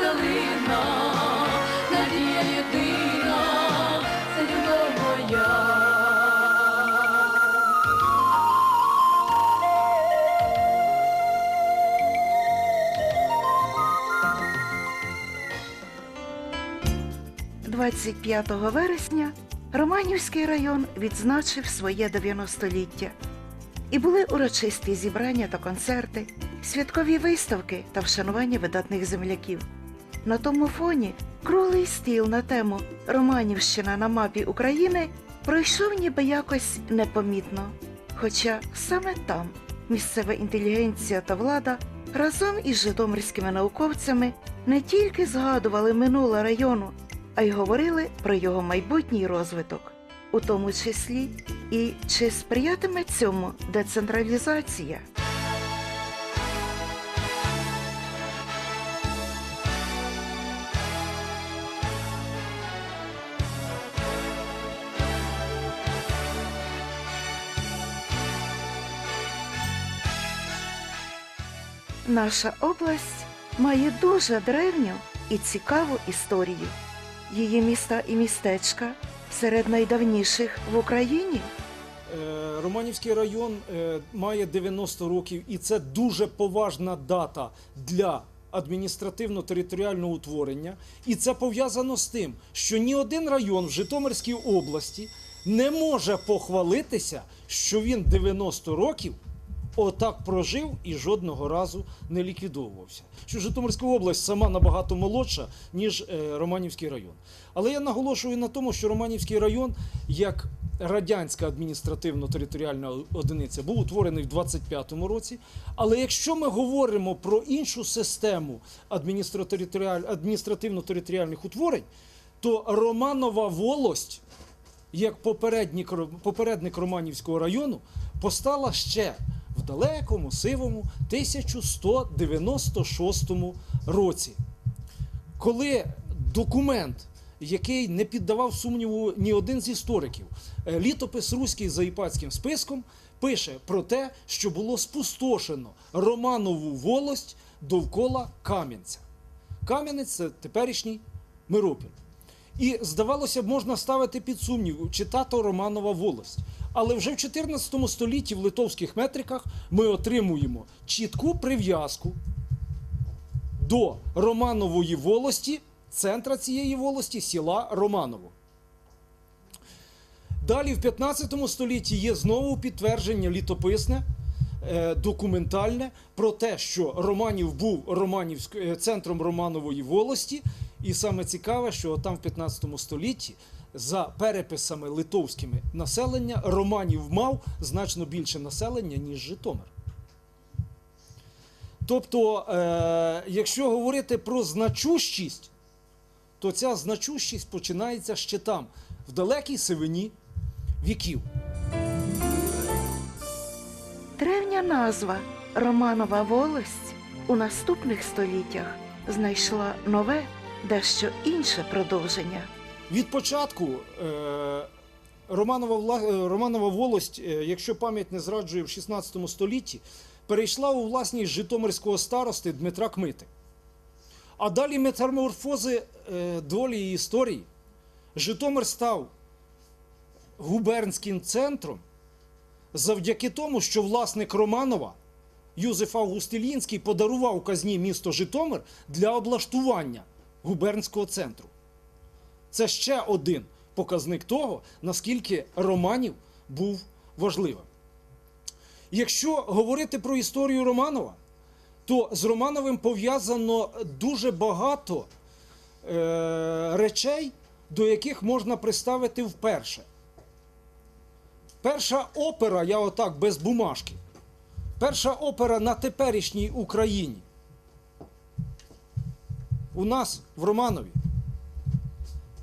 калина, надія єдина, це любов моя. – 25 вересня Романівський район відзначив своє 90-ліття. І були урочисті зібрання та концерти, святкові виставки та вшанування видатних земляків. На тому фоні круглий стіл на тему Романівщина на мапі України пройшов ніби якось непомітно. Хоча саме там місцева інтелігенція та влада разом із житомирськими науковцями не тільки згадували минуле району, а й говорили про його майбутній розвиток, у тому числі і чи сприятиме цьому децентралізація. Наша область має дуже древню і цікаву історію. Її міста і містечка серед найдавніших в Україні. Е, Романівський район е, має 90 років, і це дуже поважна дата для адміністративно-територіального утворення. І це пов'язано з тим, що ні один район в Житомирській області не може похвалитися, що він 90 років отак прожив і жодного разу не ліквідовувався. Що Житомирська область сама набагато молодша, ніж е, Романівський район. Але я наголошую на тому, що Романівський район, як радянська адміністративно-територіальна одиниця, був утворений в 25-му році. Але якщо ми говоримо про іншу систему адміністративно-територіальних утворень, то Романова волость як попередник, попередник Романівського району, постала ще в далекому сивому 1196 році. Коли документ, який не піддавав сумніву ні один з істориків, е, літопис руський за іпатським списком, пише про те, що було спустошено Романову волость довкола Кам'янця. Кам'янець це теперішній Миропіль. І здавалося б, можна ставити під сумнів, чи тато Романова волость. Але вже в 14 столітті в литовських метриках ми отримуємо чітку прив'язку до Романової волості, центра цієї волості села Романово. Далі в 15 столітті є знову підтвердження літописне, е, документальне про те, що Романів був Романівськ... е, центром Романової волості. І саме цікаве, що там в 15 столітті за переписами литовськими населення Романів мав значно більше населення, ніж Житомир. Тобто, е, якщо говорити про значущість, то ця значущість починається ще там, в далекій сивині віків. Древня назва Романова волость у наступних століттях знайшла нове, дещо інше продовження. Від початку е, Романова, е, Романова волость, е, якщо пам'ять не зраджує в 16 столітті, перейшла у власність житомирського старости Дмитра Кмити. А далі метаморфози долі і історії. Житомир став губернським центром завдяки тому, що власник Романова Юзеф Август Іллінський подарував казні місто Житомир для облаштування губернського центру. Це ще один показник того, наскільки Романів був важливим. Якщо говорити про історію Романова, то з Романовим пов'язано дуже багато е, речей, до яких можна приставити вперше. Перша опера, я отак без бумажки. Перша опера на теперішній Україні. У нас в Романові.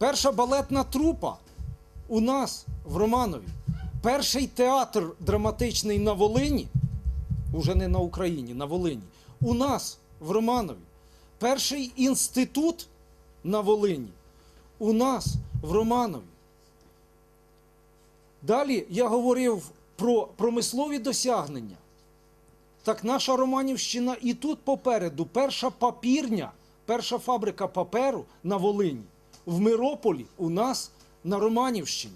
Перша балетна трупа у нас в Романові. Перший театр драматичний на Волині, уже не на Україні, на Волині. У нас в Романові. Перший інститут на Волині. У нас в Романові. Далі я говорив про промислові досягнення. Так наша Романівщина і тут попереду перша папірня перша фабрика паперу на Волині, в Мирополі у нас на Романівщині.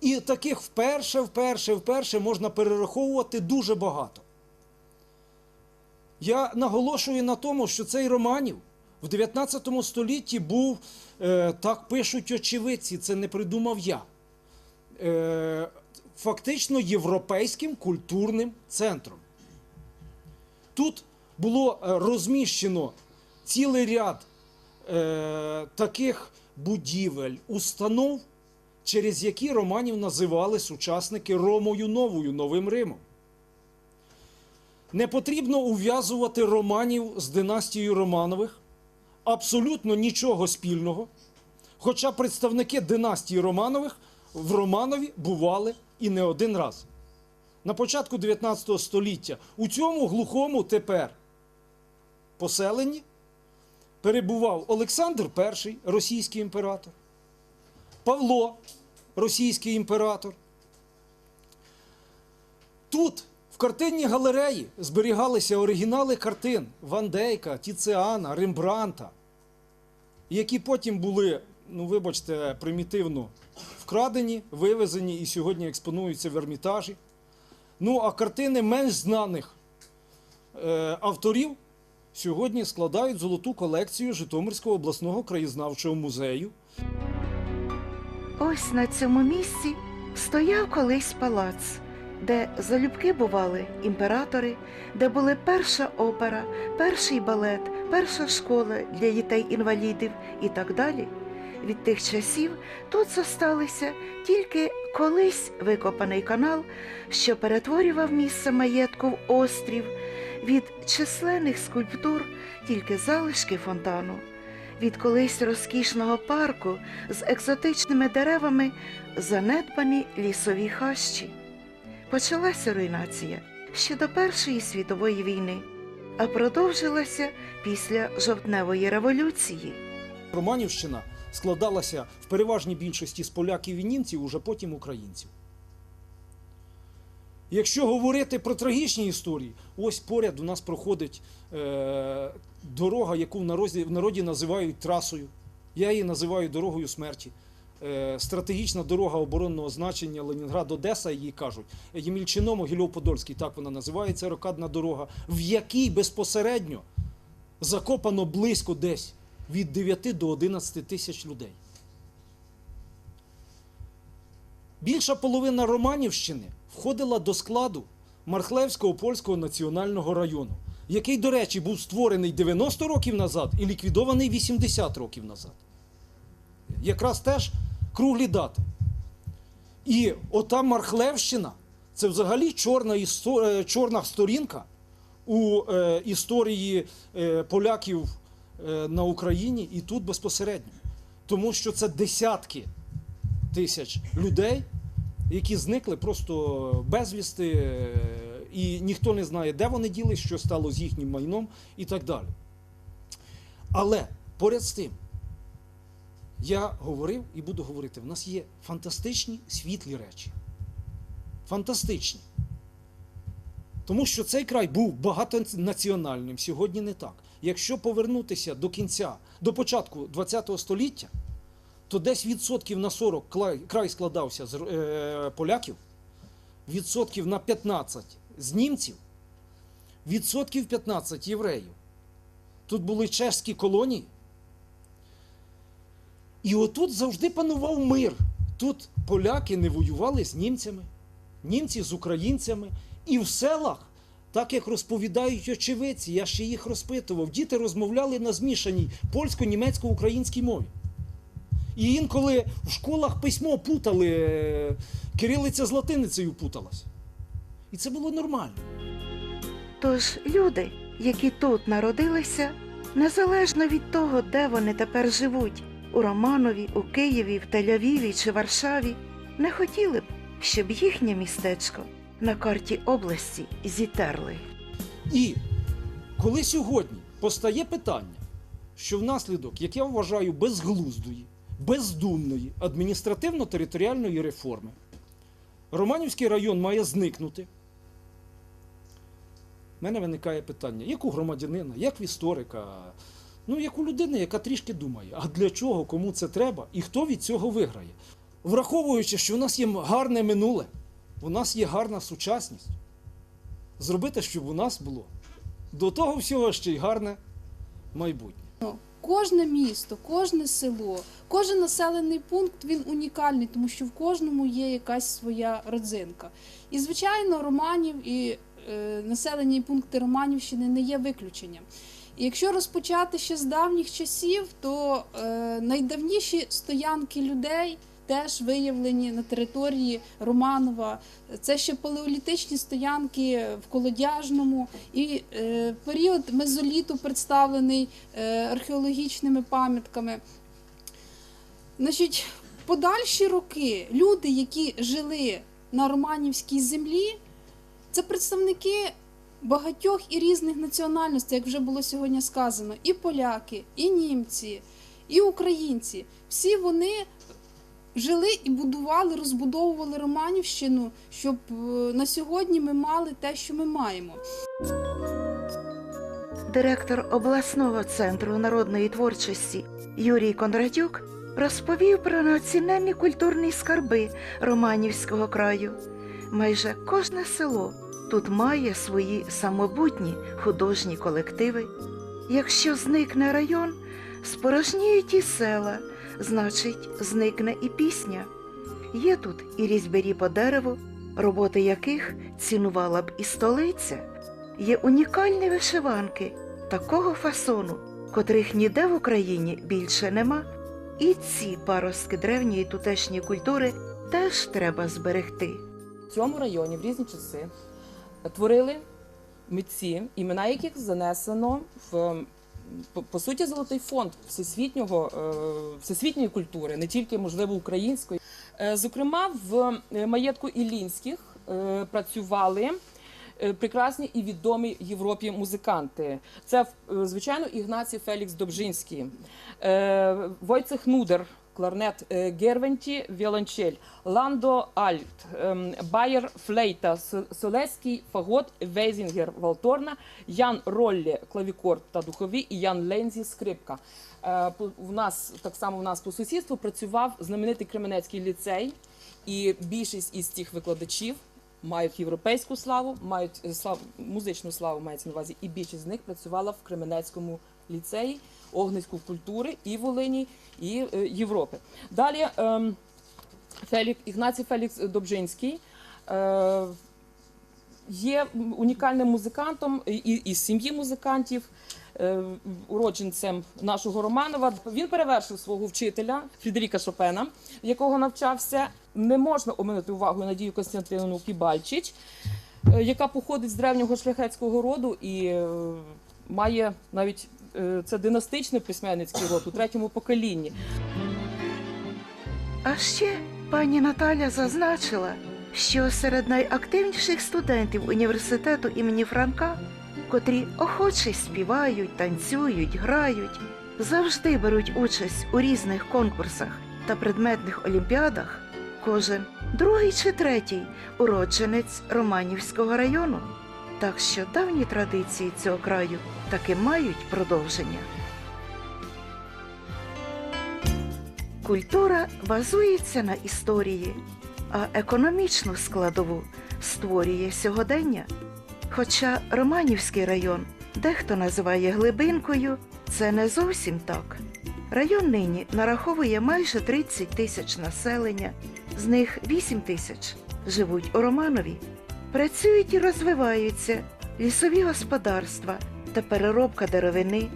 І таких вперше, вперше, вперше можна перераховувати дуже багато. Я наголошую на тому, що цей Романів в 19 столітті був, е, так пишуть очевидці, це не придумав я. Е, фактично європейським культурним центром. Тут було е, розміщено цілий ряд е, таких будівель, установ, через які романів називали сучасники Ромою Новою, Новим Римом. Не потрібно ув'язувати романів з династією Романових. Абсолютно нічого спільного. Хоча представники династії Романових в Романові бували і не один раз. На початку 19 століття у цьому глухому тепер поселенні перебував Олександр І, російський імператор, Павло, російський імператор. Тут, в картинній галереї, зберігалися оригінали картин Ван Дейка, Тіціана, Рембранта, які потім були, ну вибачте, примітивно вкрадені, вивезені і сьогодні експонуються в Ермітажі. Ну, а картини менш знаних е, авторів сьогодні складають золоту колекцію Житомирського обласного краєзнавчого музею. Ось на цьому місці стояв колись палац, де залюбки бували імператори, де були перша опера, перший балет, перша школа для дітей-інвалідів і так далі. Від тих часів тут зосталися тільки колись викопаний канал, що перетворював місце маєтку в острів, від численних скульптур тільки залишки фонтану від колись розкішного парку з екзотичними деревами занедбані лісові хащі. Почалася руйнація ще до Першої світової війни, а продовжилася після жовтневої революції. Романівщина складалася в переважній більшості з поляків і німців, уже потім українців. Якщо говорити про трагічні історії, ось поряд у нас проходить е, дорога, яку в народі, в народі називають трасою. Я її називаю дорогою смерті. Е, стратегічна дорога оборонного значення Ленінград-Одеса, її кажуть. Ємільчино, Могильов-Подольський, так вона називається, рокадна дорога, в якій безпосередньо закопано близько десь від 9 до 11 тисяч людей. Більша половина Романівщини входила до складу Мархлевського польського національного району, який, до речі, був створений 90 років назад і ліквідований 80 років назад. Якраз теж круглі дати. І ота Мархлевщина це взагалі чорна, істо- е, чорна сторінка у е, історії е, поляків на Україні і тут безпосередньо. Тому що це десятки тисяч людей, які зникли просто безвісти, е, і ніхто не знає, де вони ділись, що стало з їхнім майном і так далі. Але поряд з тим, я говорив і буду говорити, в нас є фантастичні світлі речі. Фантастичні. Тому що цей край був багатонаціональним, сьогодні не так. Якщо повернутися до кінця, до початку ХХ століття, то десь відсотків на 40 край складався з е, поляків, відсотків на 15 з німців, відсотків 15 євреїв. Тут були чеські колонії. І отут завжди панував мир. Тут поляки не воювали з німцями, німці з українцями. І в селах, так як розповідають очевидці, я ще їх розпитував, діти розмовляли на змішаній польсько-німецько-українській мові. І інколи в школах письмо путали, е, кирилиця з латиницею путалась. І це було нормально. Тож люди, які тут народилися, незалежно від того, де вони тепер живуть, у Романові, у Києві, в Тель-Авіві чи Варшаві, не хотіли б, щоб їхнє містечко на карті області зітерли. І коли сьогодні постає питання, що внаслідок, як я вважаю, безглуздої, бездумної адміністративно-територіальної реформи, Романівський район має зникнути, в мене виникає питання, як у громадянина, як в історика, ну як у людини, яка трішки думає, а для чого, кому це треба і хто від цього виграє. Враховуючи, що у нас є гарне минуле, у нас є гарна сучасність, зробити, щоб у нас було до того всього ще й гарне майбутнє. Кожне місто, кожне село, кожен населений пункт він унікальний, тому що в кожному є якась своя родзинка. І, звичайно, Романів і е, населені пункти Романівщини не є виключенням. І якщо розпочати ще з давніх часів, то е, найдавніші стоянки людей теж виявлені на території Романова. Це ще палеолітичні стоянки в Колодяжному, і е, період мезоліту представлений е, археологічними пам'ятками. Значить, подальші роки люди, які жили на Романівській землі, це представники багатьох і різних національностей, як вже було сьогодні сказано, і поляки, і німці, і українці. Всі вони жили і будували, розбудовували Романівщину, щоб е, на сьогодні ми мали те, що ми маємо. Директор обласного центру народної творчості Юрій Кондратюк розповів про національні культурні скарби Романівського краю. Майже кожне село тут має свої самобутні художні колективи. Якщо зникне район, спорожніють і села, значить, зникне і пісня. Є тут і різьбярі по дереву, роботи яких цінувала б і столиця. Є унікальні вишиванки такого фасону, котрих ніде в Україні більше нема, і ці паростки древньої тутешньої культури теж треба зберегти. В цьому районі в різні часи творили митці, імена яких занесено в по, суті золотий фонд всесвітнього е, всесвітньої культури, не тільки можливо української. Е, Зокрема, в е, маєтку Іллінських е, працювали. Прекрасні і відомі Європі музиканти. Це, звичайно, Ігнацій Фелікс Добжинський, Войцех Нудер, кларнет, е, Гервенті, віолончель, Ландо Альт, ем, Байер Флейта, Солеський фагот, Вейзінгер Валторна, Ян Роллі клавікорд та духові і Ян Лензі скрипка. Е, У нас так само у нас по сусідству працював знаменитий Кременецький ліцей, і більшість із цих викладачів мають європейську славу, мають е, слав, музичну славу мається на увазі, і більшість з них працювала в Кременецькому ліцеї, Огнецьку культури і Волині, і е, Європи. Далі ем, Фелік, Ігнацій Фелікс Добжинський. Е, Є унікальним музикантом і, із сім'ї музикантів, е, уродженцем нашого Романова. Він перевершив свого вчителя Фрідеріка Шопена, якого навчався. Не можна оминути увагу Надію Костянтиновну Кібальчич, яка походить з древнього шляхетського роду і має навіть це династичний письменницький род у третьому поколінні. А ще пані Наталя зазначила, що серед найактивніших студентів університету імені Франка, котрі охоче співають, танцюють, грають, завжди беруть участь у різних конкурсах та предметних олімпіадах, кожен другий чи третій уродженець Романівського району. Так що давні традиції цього краю таки мають продовження. Культура базується на історії, а економічну складову створює сьогодення. Хоча Романівський район дехто називає глибинкою, це не зовсім так. Район нині нараховує майже 30 тисяч населення, з них 8 тисяч живуть у Романові. Працюють і розвиваються лісові господарства та переробка деревини,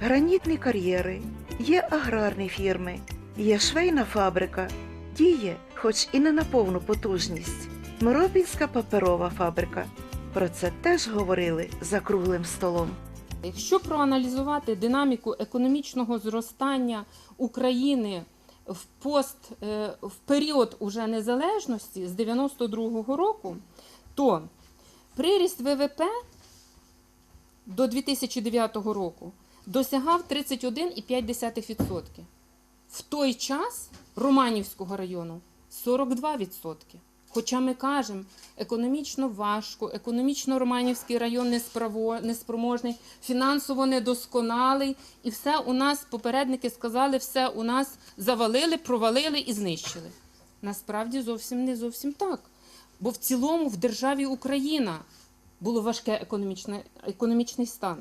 гранітні кар'єри, є аграрні фірми, Є швейна фабрика, діє, хоч і не на повну потужність. Миропільська паперова фабрика. Про це теж говорили за круглим столом. Якщо проаналізувати динаміку економічного зростання України в пост е, в період уже незалежності з 92-го року, то приріст ВВП до 2009 року досягав 31,5%. В той час Романівського району 42%. Хоча ми кажемо, економічно важко, економічно Романівський район неспроможний, фінансово недосконалий, і все у нас попередники сказали, все у нас завалили, провалили і знищили. Насправді зовсім не зовсім так. Бо в цілому в державі Україна було важке економічний стан.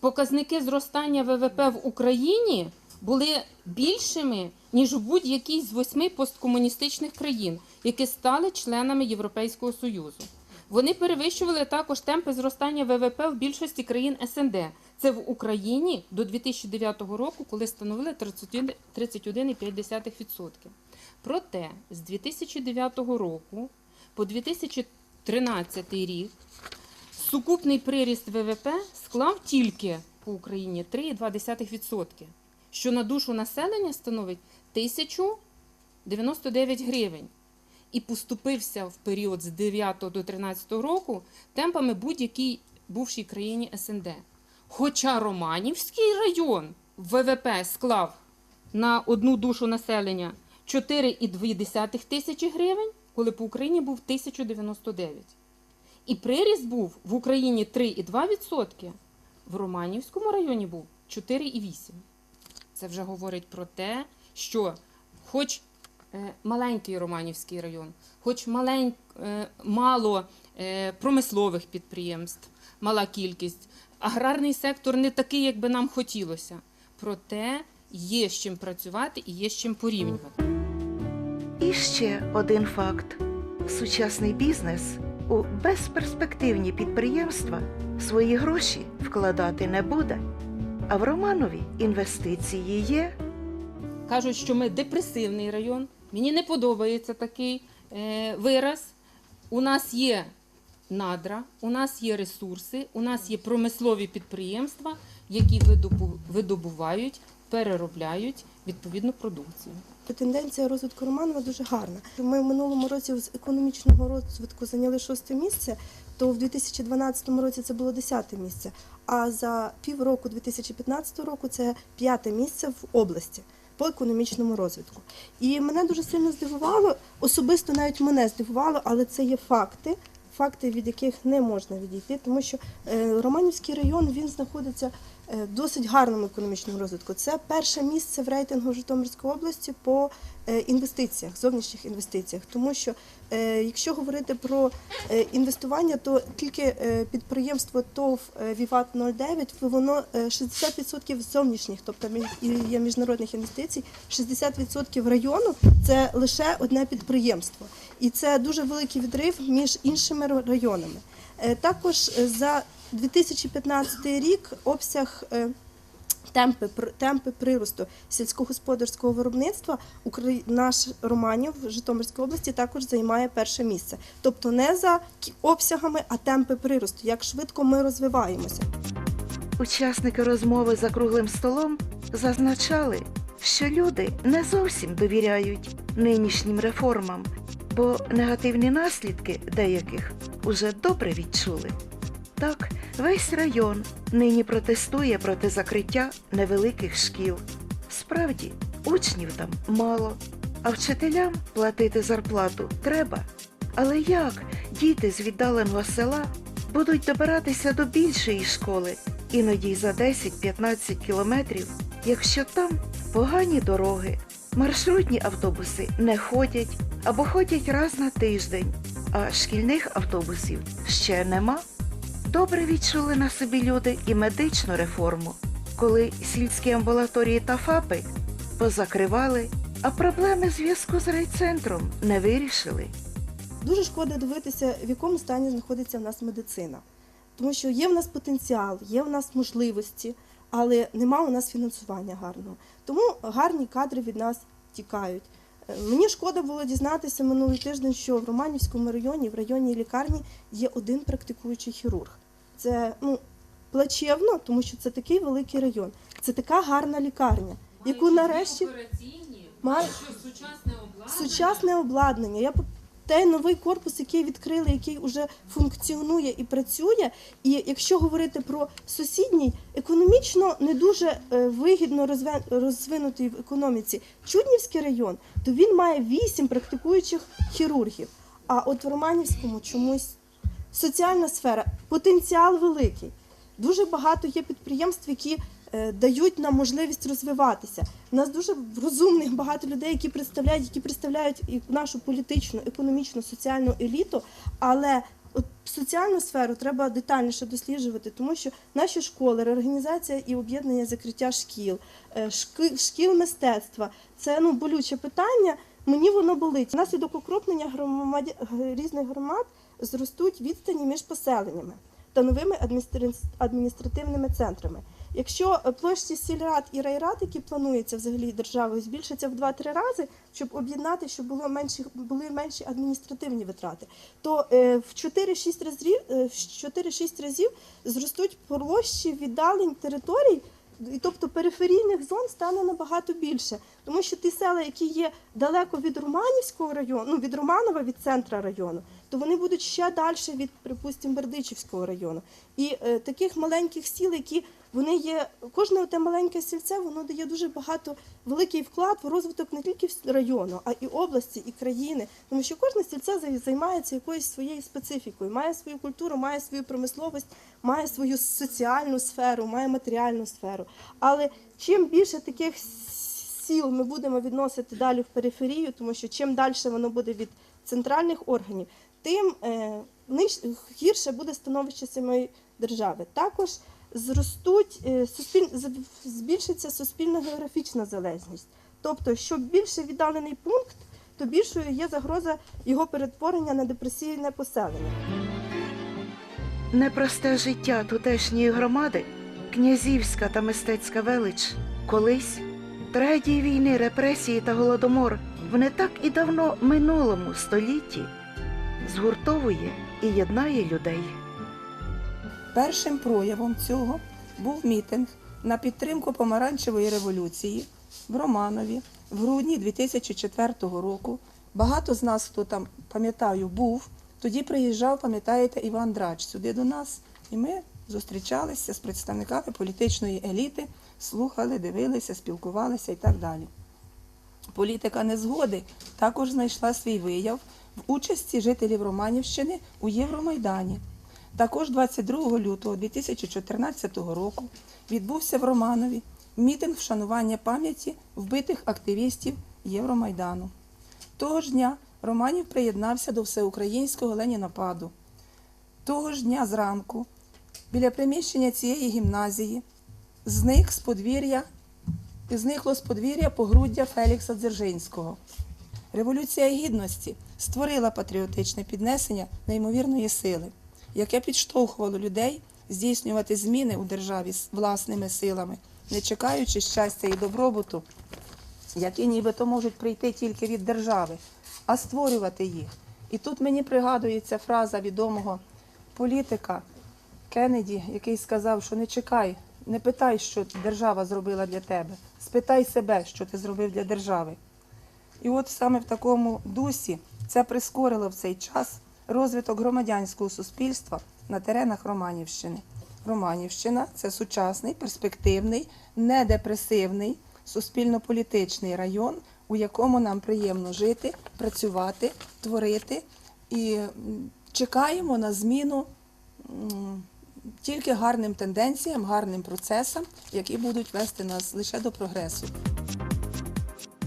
Показники зростання ВВП в Україні були більшими, ніж у будь-якій з восьми посткомуністичних країн, які стали членами Європейського Союзу. Вони перевищували також темпи зростання ВВП в більшості країн СНД. Це в Україні до 2009 року, коли становили 31 31,5%. Проте з 2009 року по 2013 рік сукупний приріст ВВП склав тільки по Україні 3,2%, що на душу населення становить 1099 гривень. І поступився в період з 9 до 13 року темпами будь-якій бувшій країні СНД. Хоча Романівський район ВВП склав на одну душу населення 4,2 тисячі гривень, коли по Україні був 1099. І приріст був в Україні 3,2%, в Романівському районі був 4,8%. Це вже говорить про те, що хоч е, маленький Романівський район, хоч малень, е, мало е, промислових підприємств, мала кількість, аграрний сектор не такий, як би нам хотілося. Проте є з чим працювати і є з чим порівнювати. І ще один факт: сучасний бізнес у безперспективні підприємства свої гроші вкладати не буде. А в Романові інвестиції є. Кажуть, що ми депресивний район. Мені не подобається такий е, вираз. У нас є надра, у нас є ресурси, у нас є промислові підприємства, які видобувають, переробляють відповідну продукцію. Тенденція розвитку Романова дуже гарна. Ми в минулому році з економічного розвитку зайняли шосте місце, то в 2012 році це було десяте місце. А за півроку 2015 року це п'яте місце в області по економічному розвитку. І мене дуже сильно здивувало, особисто навіть мене здивувало, але це є факти. Факти, від яких не можна відійти, тому що е, Романівський район він знаходиться досить гарному економічному розвитку. Це перше місце в рейтингу Житомирської області по е, інвестиціях, зовнішніх інвестиціях. Тому що е, якщо говорити про е, інвестування, то тільки е, підприємство ТОВ е, Віват 09, воно е, 60% зовнішніх, тобто є міжнародних інвестицій, 60% району це лише одне підприємство. І це дуже великий відрив між іншими районами. Е, Також е, за 2015 рік обсяг е, темпи, темпи приросту сільськогосподарського виробництва наш Романів в Житомирській області також займає перше місце. Тобто не за обсягами, а темпи приросту, як швидко ми розвиваємося. Учасники розмови за круглим столом зазначали, що люди не зовсім довіряють нинішнім реформам, бо негативні наслідки деяких уже добре відчули. Так, весь район нині протестує проти закриття невеликих шкіл. Справді, учнів там мало, а вчителям платити зарплату треба. Але як діти з віддаленого села будуть добиратися до більшої школи, іноді за 10-15 кілометрів, якщо там погані дороги, маршрутні автобуси не ходять або ходять раз на тиждень, а шкільних автобусів ще нема. Добре відчули на собі люди і медичну реформу, коли сільські амбулаторії та ФАПи позакривали, а проблеми зв'язку з райцентром не вирішили. Дуже шкода дивитися, в якому стані знаходиться в нас медицина. Тому що є в нас потенціал, є в нас можливості, але нема у нас фінансування гарного. Тому гарні кадри від нас тікають. Мені шкода було дізнатися минулий тиждень, що в Романівському районі, в районній лікарні, є один практикуючий хірург. Це ну, плачевно, тому що це такий великий район. Це така гарна лікарня, яку нарешті що сучасне обладнання. сучасне обладнання. Я той новий корпус, який відкрили, який вже функціонує і працює. І якщо говорити про сусідній, економічно не дуже е, вигідно розвинутий в економіці Чуднівський район, то він має вісім практикуючих хірургів. А от в Романівському чомусь соціальна сфера, потенціал великий. Дуже багато є підприємств, які дають нам можливість розвиватися. У нас дуже розумних багато людей, які представляють, які представляють і нашу політичну, економічну, соціальну еліту, але от соціальну сферу треба детальніше досліджувати, тому що наші школи, реорганізація і об'єднання закриття шкіл, е, шкіл мистецтва це ну болюче питання. Мені воно болить. Внаслідок укрупнення громаді... г- різних громад зростуть відстані між поселеннями та новими адміністра- адміністративними центрами. Якщо е, площі сільрад і райрад, які плануються взагалі державою, збільшаться в 2-3 рази, щоб об'єднати, щоб було менші, були менші адміністративні витрати, то е, в 4-6 разів, е, в 4-6 разів зростуть площі віддалень територій, і тобто периферійних зон стане набагато більше, тому що ті села, які є далеко від Романівського району, ну від Романова, від центра району, то вони будуть ще далі від, припустимо, Бердичівського району. І е, таких маленьких сіл, які вони є, кожне те маленьке сільце, воно дає дуже багато великий вклад в розвиток не тільки району, а і області, і країни. Тому що кожне сільце займається якоюсь своєю специфікою, має свою культуру, має свою промисловість, має свою соціальну сферу, має матеріальну сферу. Але чим більше таких сіл ми будемо відносити далі в периферію, тому що чим далі воно буде від центральних органів, тим е, гірше буде становище самої держави. Також зростуть е, збільшиться суспільна географічна залежність. Тобто, що більше віддалений пункт, то більшою є загроза його перетворення на депресійне поселення. Непросте життя тутешньої громади, князівська та мистецька велич, колись трагедії війни, репресії та голодомор в не так і давно минулому столітті згуртовує і єднає людей. Першим проявом цього був мітинг на підтримку помаранчевої революції в Романові в грудні 2004 року. Багато з нас, хто там пам'ятаю, був. Тоді приїжджав, пам'ятаєте, Іван Драч сюди до нас, і ми зустрічалися з представниками політичної еліти, слухали, дивилися, спілкувалися і так далі. Політика незгоди також знайшла свій вияв участі жителів Романівщини у Євромайдані. Також 22 лютого 2014 року відбувся в Романові мітинг вшанування пам'яті вбитих активістів Євромайдану. Того ж дня Романів приєднався до всеукраїнського ленінападу. Того ж дня зранку біля приміщення цієї гімназії зник з подвір'я, зникло з подвір'я погруддя Фелікса Дзержинського. Революція гідності створила патріотичне піднесення неймовірної сили, яке підштовхувало людей здійснювати зміни у державі з власними силами, не чекаючи щастя і добробуту, які нібито можуть прийти тільки від держави, а створювати їх. І тут мені пригадується фраза відомого політика Кеннеді, який сказав, що не чекай, не питай, що держава зробила для тебе, спитай себе, що ти зробив для держави. І от саме в такому дусі це прискорило в цей час розвиток громадянського суспільства на теренах Романівщини. Романівщина це сучасний, перспективний, недепресивний, суспільно-політичний район, у якому нам приємно жити, працювати, творити і чекаємо на зміну тільки гарним тенденціям, гарним процесам, які будуть вести нас лише до прогресу.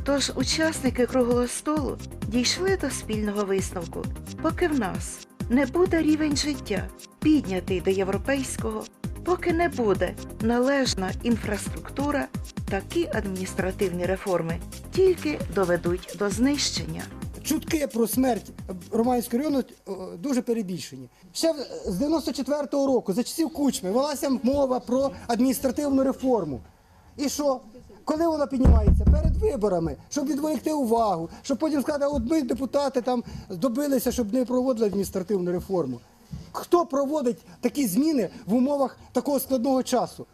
Тож учасники круглого столу дійшли до спільного висновку. Поки в нас не буде рівень життя піднятий до європейського, поки не буде належна інфраструктура, такі адміністративні реформи тільки доведуть до знищення. чутки про смерть Романського району дуже перебільшені. Ще з 94-го року, за часів Кучми, велася мова про адміністративну реформу. І що? Коли вона піднімається? Перед виборами, щоб відволікти увагу, щоб потім сказати, от ми депутати там добилися, щоб не проводили адміністративну реформу. Хто проводить такі зміни в умовах такого складного часу?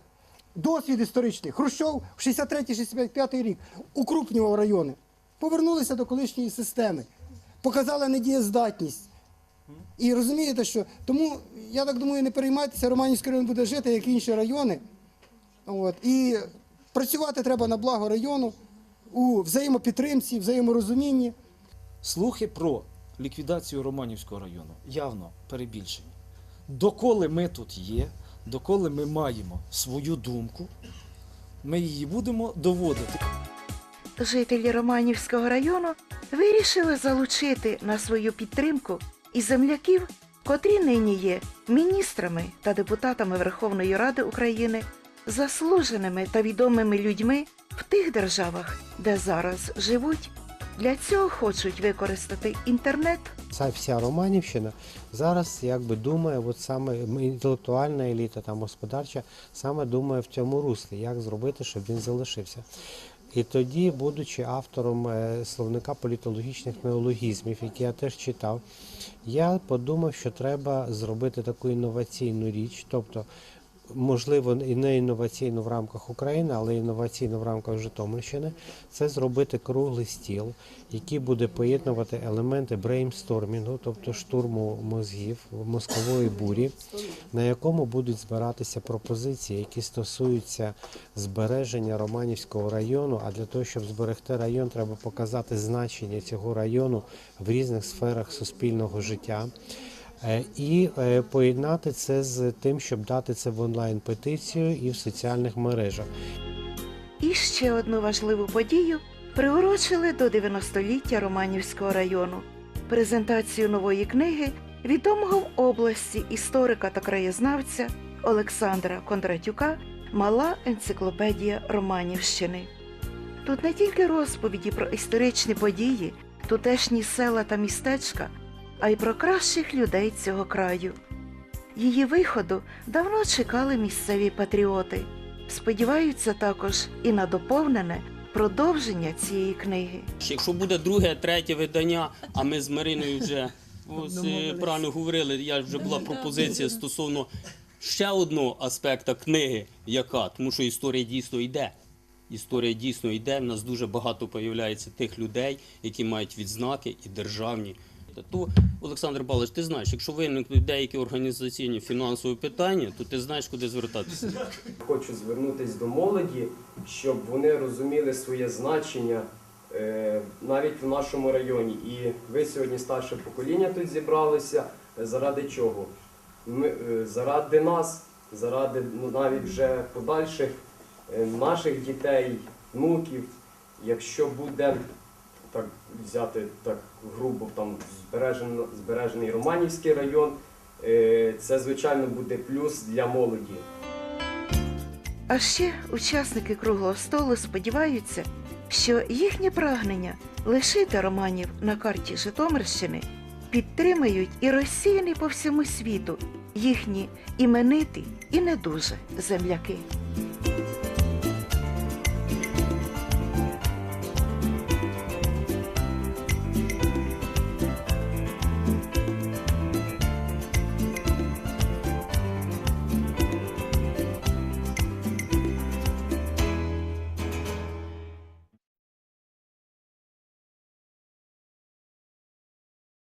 Досвід історичний. Хрущов в 63-65 рік укрупнював райони. Повернулися до колишньої системи. показала недієздатність. І розумієте, що тому я так думаю, не переймайтеся, Романівський район буде жити, як інші райони. От. І працювати треба на благо району у взаємопідтримці, взаєморозумінні. Слухи про ліквідацію Романівського району явно перебільшені. Доколи ми тут є, доколи ми маємо свою думку, ми її будемо доводити. Жителі Романівського району вирішили залучити на свою підтримку і земляків, котрі нині є міністрами та депутатами Верховної Ради України, заслуженими та відомими людьми в тих державах, де зараз живуть. Для цього хочуть використати інтернет Ця вся Романівщина зараз якби думає, от саме інтелектуальна еліта, там господарча, саме думає в цьому руслі, як зробити, щоб він залишився. І тоді, будучи автором е, словника політологічних неологізмів, який я теж читав, я подумав, що треба зробити таку інноваційну річ, тобто, можливо, і не інноваційну в рамках України, але інноваційну в рамках Житомирщини, це зробити круглий стіл, який буде поєднувати елементи брейнстормінгу, тобто штурму мозгів, мозкової бурі, на якому будуть збиратися пропозиції, які стосуються збереження Романівського району. А для того, щоб зберегти район, треба показати значення цього району в різних сферах суспільного життя. Е, І е, поєднати це з тим, щоб дати це в онлайн петицію і в соціальних мережах. І ще одну важливу подію приурочили до 90-ліття Романівського району презентацію нової книги відомого в області історика та краєзнавця Олександра Кондратюка Мала енциклопедія Романівщини. Тут не тільки розповіді про історичні події, тутешні села та містечка, а й про кращих людей цього краю. Її виходу давно чекали місцеві патріоти. Сподіваються також і на доповнене продовження цієї книги. Якщо буде друге, третє видання, а ми з Мариною вже ось, е, правильно говорили, я вже була пропозиція стосовно ще одного аспекта книги, яка, тому що історія дійсно йде. Історія дійсно йде. В нас дуже багато появляється тих людей, які мають відзнаки і державні. То, Олександр Балич, ти знаєш, якщо виникнуть деякі організаційні фінансові питання, то ти знаєш, куди звертатися. Хочу звернутися до молоді, щоб вони розуміли своє значення е, навіть в нашому районі. І ви сьогодні старше покоління тут зібралися. Заради чого? Ми, е, заради нас, заради ну, навіть вже подальших е, наших дітей, внуків. Якщо буде так взяти так грубо там збережено, збережений Романівський район, е, це звичайно буде плюс для молоді. А ще учасники круглого столу сподіваються, що їхнє прагнення лишити романів на карті Житомирщини підтримають і розсіяні по всьому світу їхні імениті і не дуже земляки.